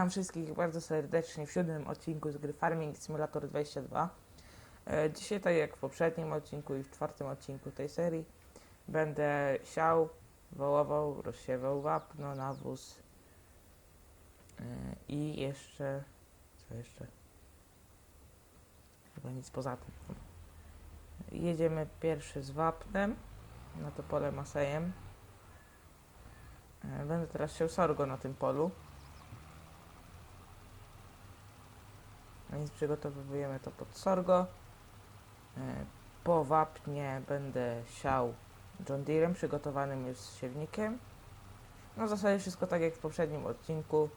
Witam wszystkich bardzo serdecznie w siódmym odcinku z gry Farming Simulator 22. E, Dzisiaj, tak jak w poprzednim odcinku i w czwartym odcinku tej serii, będę siał, wołował, rozsiewał wapno, nawóz e, i jeszcze... co jeszcze? Chyba nic poza tym. Jedziemy pierwszy z wapnem na to pole masejem. E, Będę teraz siał sorgo na tym polu. A więc przygotowujemy to pod sorgo. E, Po wapnie będę siał John Deerem przygotowanym już z siewnikiem. No w zasadzie wszystko tak jak w poprzednim odcinku.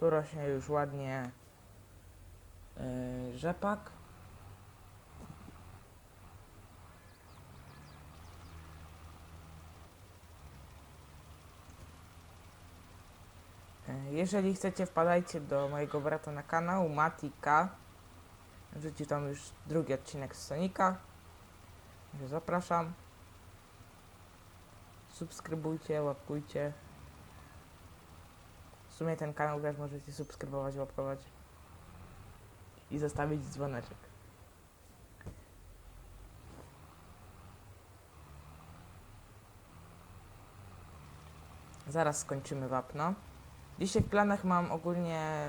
Tu rośnie już ładnie yy, rzepak. Jeżeli chcecie, wpadajcie do mojego brata na kanał, Matika. Wrzucił tam już drugi odcinek z Sonika. Zapraszam. Subskrybujcie, łapkujcie. W sumie ten kanał też możecie subskrybować, łapkować. I zostawić dzwoneczek. Zaraz skończymy wapno. Dzisiaj w planach mam ogólnie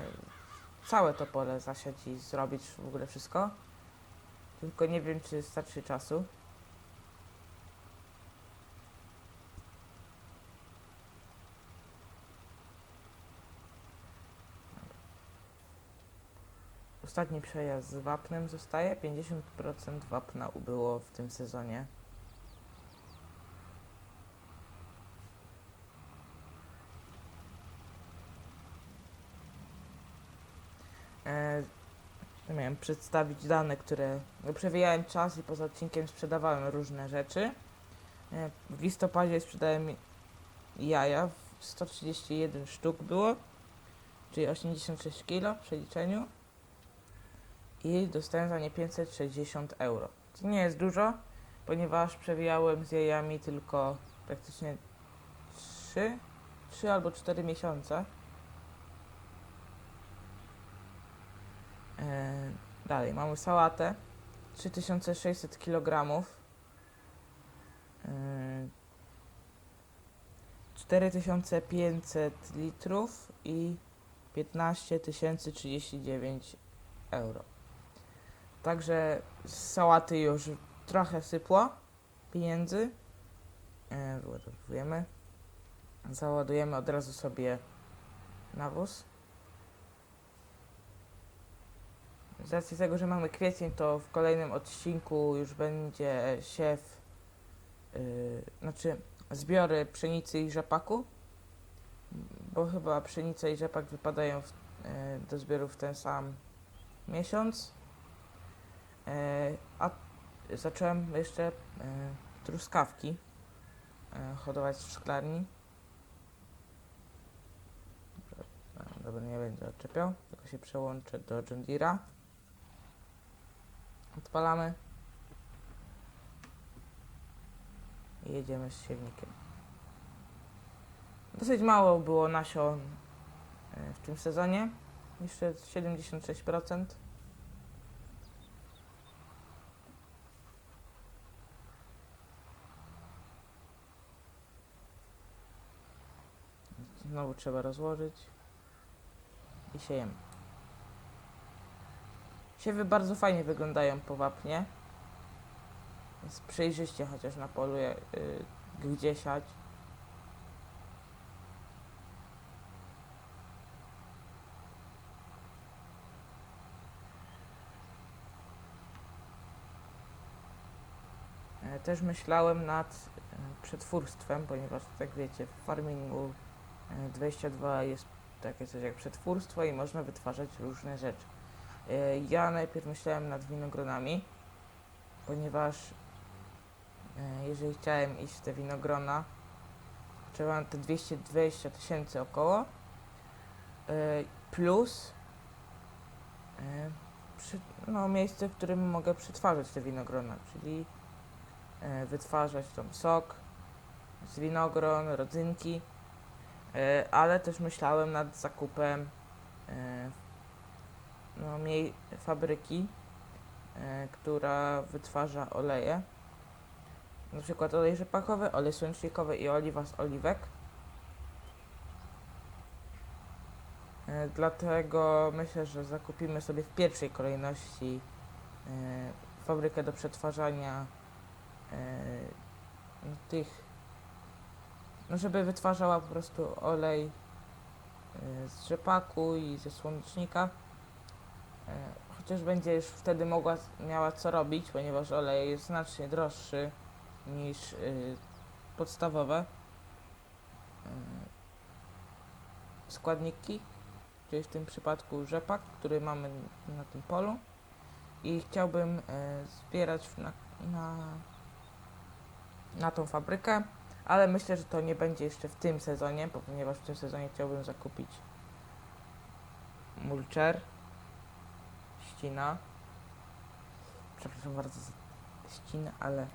całe to pole zasiać i zrobić w ogóle wszystko. Tylko nie wiem, czy starczy czasu. Ostatni przejazd z wapnem zostaje. 50% wapna ubyło w tym sezonie. E, miałem przedstawić dane, które przewijałem czas i poza odcinkiem sprzedawałem różne rzeczy. E, w listopadzie sprzedałem jaja, w 131 sztuk było, czyli 86 kg w przeliczeniu i dostałem za nie 560 euro. To nie jest dużo, ponieważ przewijałem z jajami tylko praktycznie 3, 3 albo 4 miesiące. Dalej, mamy sałatę 3600 kg. E, 4500 litrów i 15 039 euro. Także z sałaty już trochę sypło pieniędzy. E, wyładowujemy. Załadujemy od razu sobie nawóz. Z racji tego, że mamy kwiecień, to w kolejnym odcinku już będzie siew, yy, znaczy zbiory pszenicy i rzepaku, bo chyba pszenica i rzepak wypadają w, yy, do zbioru w ten sam miesiąc. Yy, a zacząłem jeszcze yy, truskawki yy, hodować w szklarni. Dobra, Dobra, nie będę odczepiał, tylko się przełączę do John Deere'a. Odpalamy. I jedziemy z siewnikiem. Dosyć mało było nasion e, w tym sezonie. Jeszcze 76%. Znowu trzeba rozłożyć. I siejemy. Siewy bardzo fajnie wyglądają po wapnie. Jest przejrzyście chociaż na polu, je- y, gdzie siać. E, Też myślałem nad e, przetwórstwem, ponieważ tak wiecie, w farmingu e, 22 jest takie coś jak przetwórstwo i można wytwarzać różne rzeczy. E, Ja najpierw myślałem nad winogronami, ponieważ e, jeżeli chciałem iść w te winogrona, trzeba te 220 tysięcy około, e, plus no, miejsce, w którym mogę przetwarzać te winogrona, czyli wytwarzać tam sok, z winogron, rodzynki, ale też myślałem nad zakupem no, mniej fabryki, e, która wytwarza oleje. Na przykład olej rzepakowy, olej słonecznikowy i oliwa z oliwek. E, Dlatego myślę, że zakupimy sobie w pierwszej kolejności e, fabrykę do przetwarzania e, no, tych, no żeby wytwarzała po prostu olej e, z rzepaku i ze słonecznika. E, Chociaż będzie już wtedy mogła, miała co robić, ponieważ olej jest znacznie droższy niż y, podstawowe. Y, składniki, czyli w tym przypadku rzepak, który mamy na tym polu. I chciałbym y, zbierać na, na, na tą fabrykę, ale myślę, że to nie będzie jeszcze w tym sezonie, ponieważ w tym sezonie chciałbym zakupić mulcher, ścina, przepraszam bardzo za ścinę, ale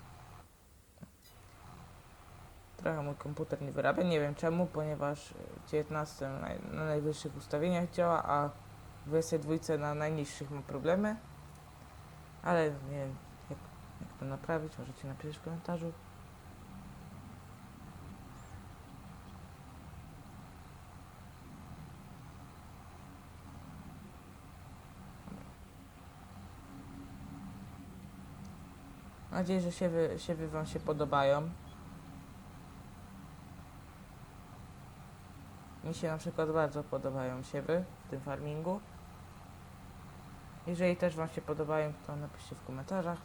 Trochę mój komputer nie wyrabia, nie wiem czemu, ponieważ w 19 na, naj, na najwyższych ustawieniach działa, a w 22 na najniższych ma problemy. Ale nie wiem jak, jak to naprawić, możecie napisać w komentarzu. Mam nadzieję, że siewy, siewy Wam się podobają. Mi się na przykład bardzo podobają siewy w tym farmingu. Jeżeli też Wam się podobają, to napiszcie w komentarzach.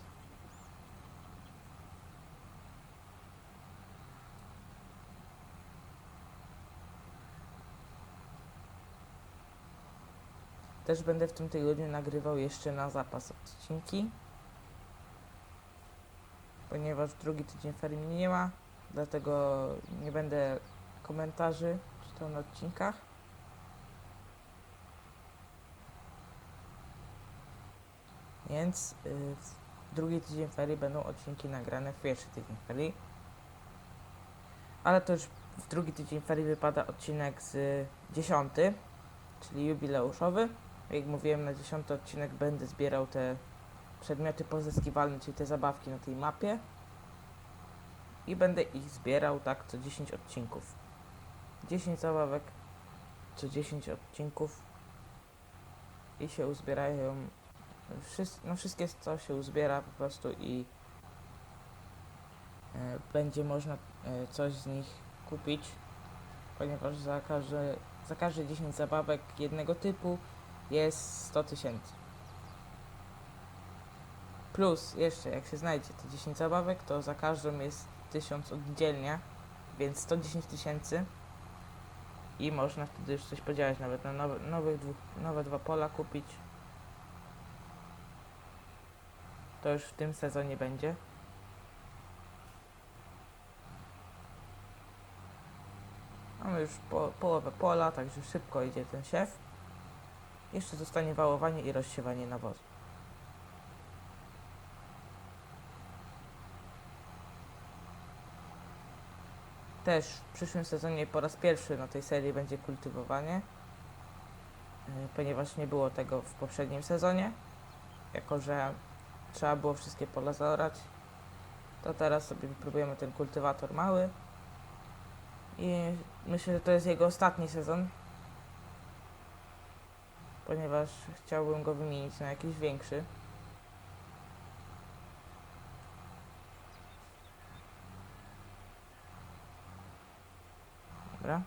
Też będę w tym tygodniu nagrywał jeszcze na zapas odcinki. Ponieważ drugi tydzień ferii nie ma, dlatego nie będę komentarzy czytał na odcinkach. Więc y, w drugi tydzień ferii będą odcinki nagrane w pierwszy tydzień ferii. Ale to już w drugi tydzień ferii wypada odcinek z dziesiąty, czyli jubileuszowy. Jak mówiłem, na dziesiąty odcinek będę zbierał te przedmioty pozyskiwalne, czyli te zabawki na tej mapie. I będę ich zbierał tak co 10 odcinków. 10 zabawek co 10 odcinków i się uzbierają no wszystkie co się uzbiera po prostu i e, będzie można e, coś z nich kupić ponieważ za każde, za każde 10 zabawek jednego typu jest 100 tysięcy plus jeszcze jak się znajdzie te 10 zabawek to za każdą jest 1000 oddzielnie więc 110 tysięcy i można wtedy już coś podziałać, nawet na nowe, nowych dwóch, nowe dwa pola kupić. To już w tym sezonie będzie. Mamy już po, połowę pola, także szybko idzie ten siew. Jeszcze zostanie wałowanie i rozsiewanie nawozu. Też w przyszłym sezonie po raz pierwszy na tej serii będzie kultywowanie, y, ponieważ nie było tego w poprzednim sezonie. Jako, że trzeba było wszystkie pola zaorać, to teraz sobie wypróbujemy ten kultywator mały. I myślę, że to jest jego ostatni sezon, ponieważ chciałbym go wymienić na jakiś większy. Dobra.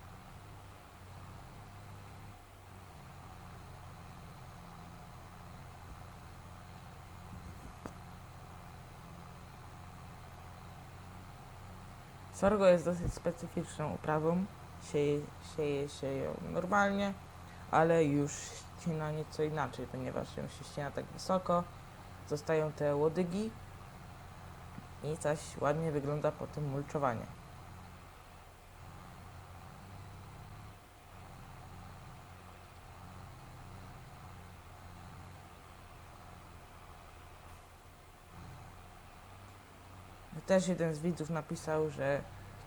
Sorgo jest dosyć specyficzną uprawą. Sieje, sieje się ją normalnie, ale już ścina nieco inaczej, ponieważ ją się ścina tak wysoko. Zostają te łodygi i coś ładnie wygląda potem mulczowanie. Też jeden z widzów napisał, że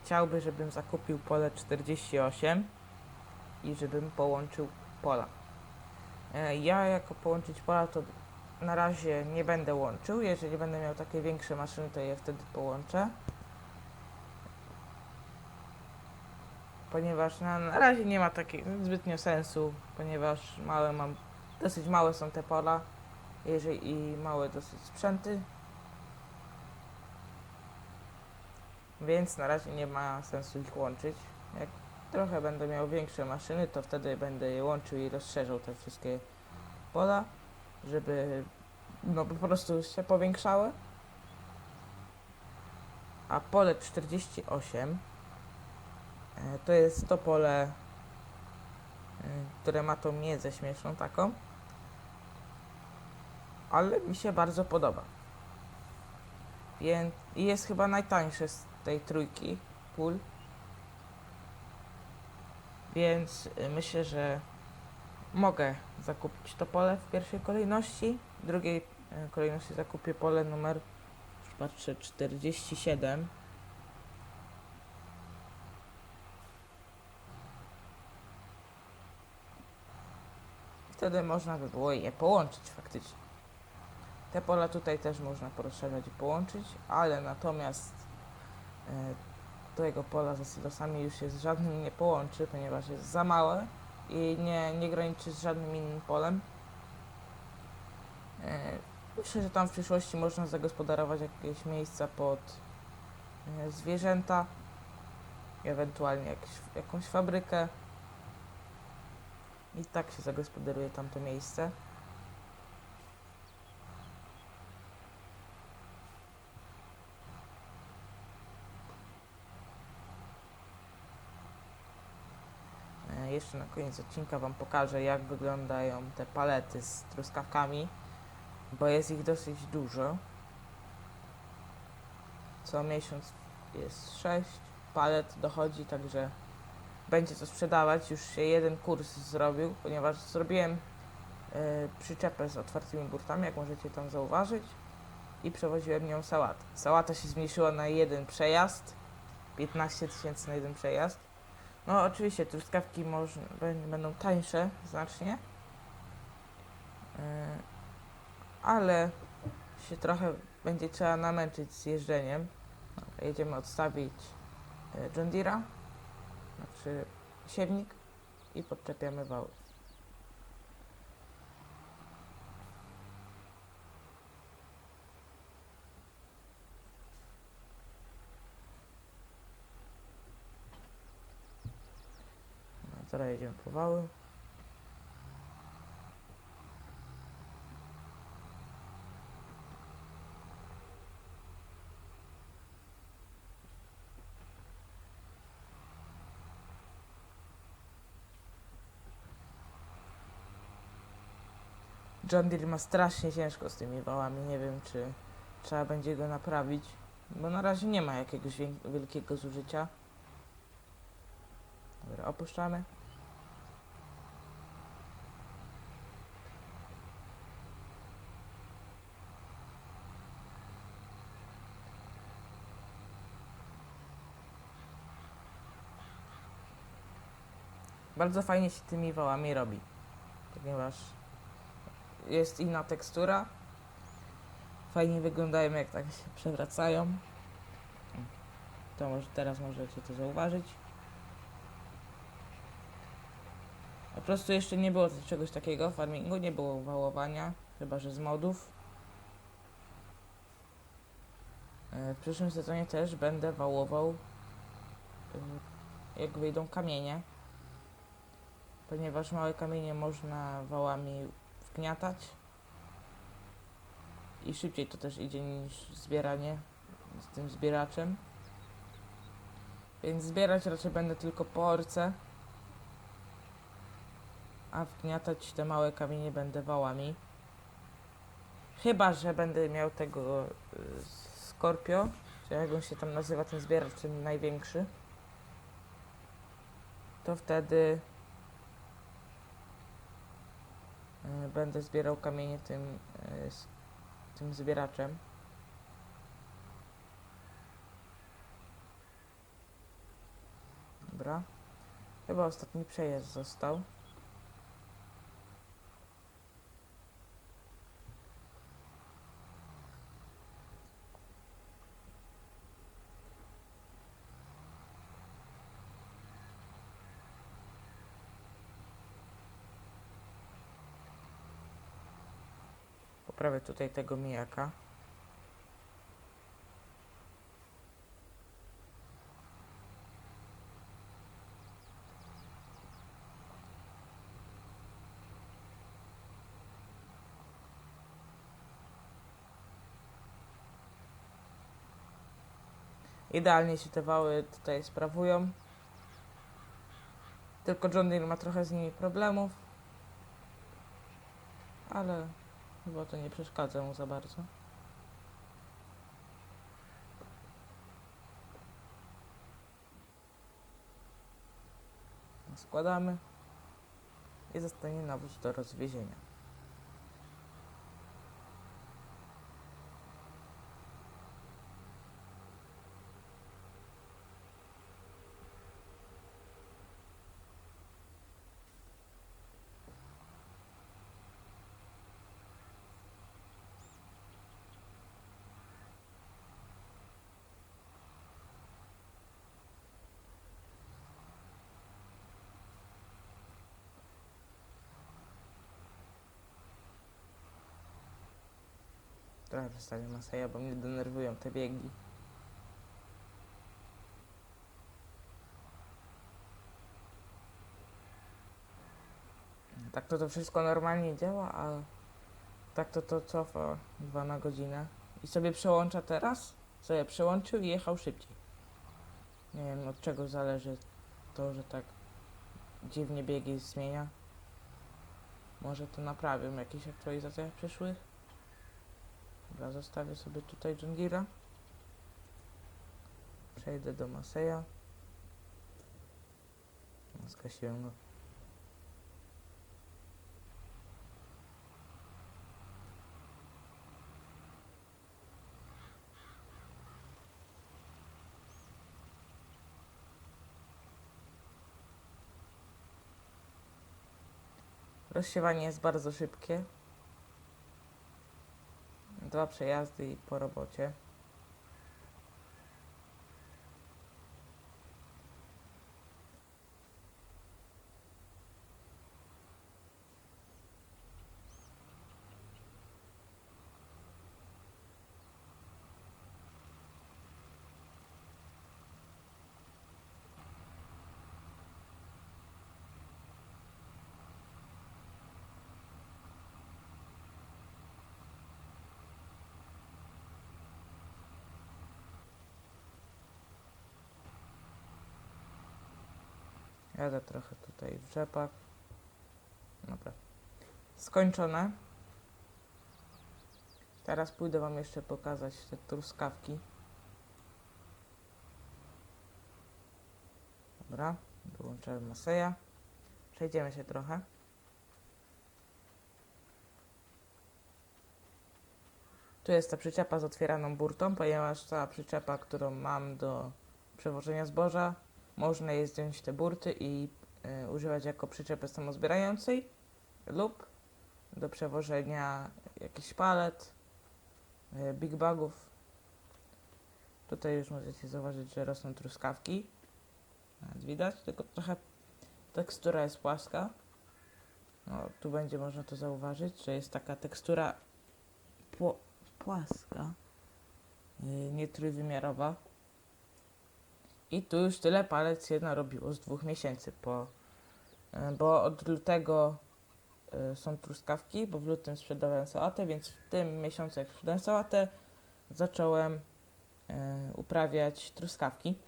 chciałby, żebym zakupił pole 48 i żebym połączył pola. E, Ja jako połączyć pola to na razie nie będę łączył. Jeżeli będę miał takie większe maszyny, to je wtedy połączę. Ponieważ na, na razie nie ma takiego zbytnio sensu, ponieważ małe mam, dosyć małe są te pola jeżeli, i małe dosyć sprzęty. Więc na razie nie ma sensu ich łączyć. Jak trochę będę miał większe maszyny, to wtedy będę je łączył i rozszerzał te wszystkie pola, żeby no po prostu się powiększały. A pole 48 e, to jest to pole, e, które ma tą miedzę śmieszną taką, ale mi się bardzo podoba. Więc jest chyba najtańsze z tej trójki pól. Więc y, myślę, że mogę zakupić to pole w pierwszej kolejności. W drugiej y, kolejności zakupię pole numer patrzę 47. Wtedy można by było je połączyć faktycznie. Te pola tutaj też można porozszerzać i połączyć, ale natomiast e, tego pola ze silosami już się z żadnym nie połączy, ponieważ jest za małe i nie, nie graniczy z żadnym innym polem. E, Myślę, że tam w przyszłości można zagospodarować jakieś miejsca pod e, zwierzęta, ewentualnie jakieś, jakąś fabrykę. I tak się zagospodaruje tamto miejsce. E, Jeszcze na koniec odcinka Wam pokażę, jak wyglądają te palety z truskawkami, bo jest ich dosyć dużo. Co miesiąc jest 6 palet dochodzi, także będzie co sprzedawać. Już się jeden kurs zrobił, ponieważ zrobiłem e, przyczepę z otwartymi burtami, jak możecie tam zauważyć, i przewoziłem nią sałatę. Sałata się zmniejszyła na jeden przejazd, 15 tysięcy na jeden przejazd. No oczywiście truskawki można, bę- będą tańsze znacznie, Yy, ale się trochę będzie trzeba namęczyć z jeżdżeniem. Jedziemy odstawić yy, John Deere'a, znaczy siewnik i podczepiamy wały. Teraz jedziemy po wały. John Deere ma strasznie ciężko z tymi wałami. Nie wiem, czy trzeba będzie go naprawić, bo na razie nie ma jakiegoś wielkiego zużycia. Dobra, opuszczamy. Bardzo fajnie się tymi wałami robi, ponieważ jest inna tekstura. Fajnie wyglądają, jak tak się przewracają. To może teraz możecie to zauważyć. Po prostu jeszcze nie było czegoś takiego w farmingu, nie było wałowania, chyba że z modów. E, W przyszłym sezonie też będę wałował, y, jak wyjdą kamienie, ponieważ małe kamienie można wałami wgniatać i szybciej to też idzie niż zbieranie z tym zbieraczem. Więc zbierać raczej będę tylko po orce, a wgniatać te małe kamienie będę wałami. Chyba, że będę miał tego y, Scorpio, czy jak on się tam nazywa, ten zbieracz, ten największy, to wtedy y, będę zbierał kamienie tym, z tym zbieraczem. Dobra. Chyba ostatni przejazd został. Poprawię tutaj tego mijaka. Idealnie się te wały tutaj sprawują. Tylko John Deere ma trochę z nimi problemów. Ale chyba to nie przeszkadza mu za bardzo. Składamy i zostanie nawóz do rozwiezienia. Trochę przestawię Maseja, bo mnie denerwują te biegi. Tak to to wszystko normalnie działa, a tak to to cofa 2 na godzinę. I sobie przełącza teraz, sobie przełączył i jechał szybciej. Nie wiem od czego zależy to, że tak dziwnie biegi zmienia. Może to naprawią jakieś aktualizacje przyszłych? Dobra, zostawię sobie tutaj Deere'a. Przejdę do Maseja. Skasiłem go. Rozsiewanie jest bardzo szybkie. Dwa przejazdy i po robocie. Jadę trochę tutaj w rzepak. Dobra. Skończone. Teraz pójdę Wam jeszcze pokazać te truskawki. Dobra, wyłączyłem Maseja. Przejdziemy się trochę. Tu jest ta przyczepa z otwieraną burtą, ponieważ ta przyczepa, którą mam do przewożenia zboża, można jest zdjąć te burty i y, używać jako przyczepy samozbierającej lub do przewożenia jakichś palet, y, big bagów. Tutaj już możecie zauważyć, że rosną truskawki. Nawet widać, tylko trochę tekstura jest płaska. No, tu będzie można to zauważyć, że jest taka tekstura płaska, y, nie trójwymiarowa. I tu już tyle palec się narobiło z dwóch miesięcy, po, y, bo od lutego y, są truskawki, bo w lutym sprzedawałem sałatę, więc w tym miesiącu jak sprzedałem sałatę, zacząłem y, uprawiać truskawki.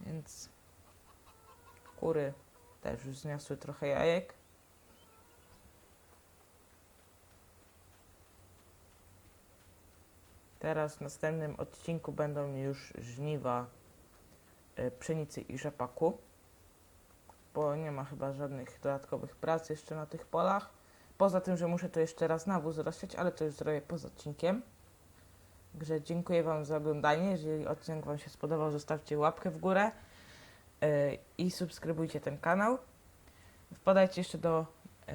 Więc kury też już zniosły trochę jajek. Teraz w następnym odcinku będą już żniwa pszenicy i rzepaku, bo nie ma chyba żadnych dodatkowych prac jeszcze na tych polach. Poza tym, że muszę to jeszcze raz nawóz rozsiać, ale to już zrobię poza odcinkiem. Także dziękuję Wam za oglądanie. Jeżeli odcinek Wam się spodobał, zostawcie łapkę w górę. i subskrybujcie ten kanał. Wpadajcie jeszcze do e,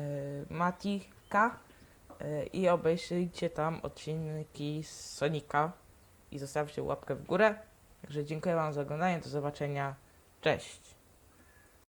Matika e, i obejrzyjcie tam odcinki z Sonika i zostawcie łapkę w górę. Także dziękuję Wam za oglądanie. Do zobaczenia. Cześć.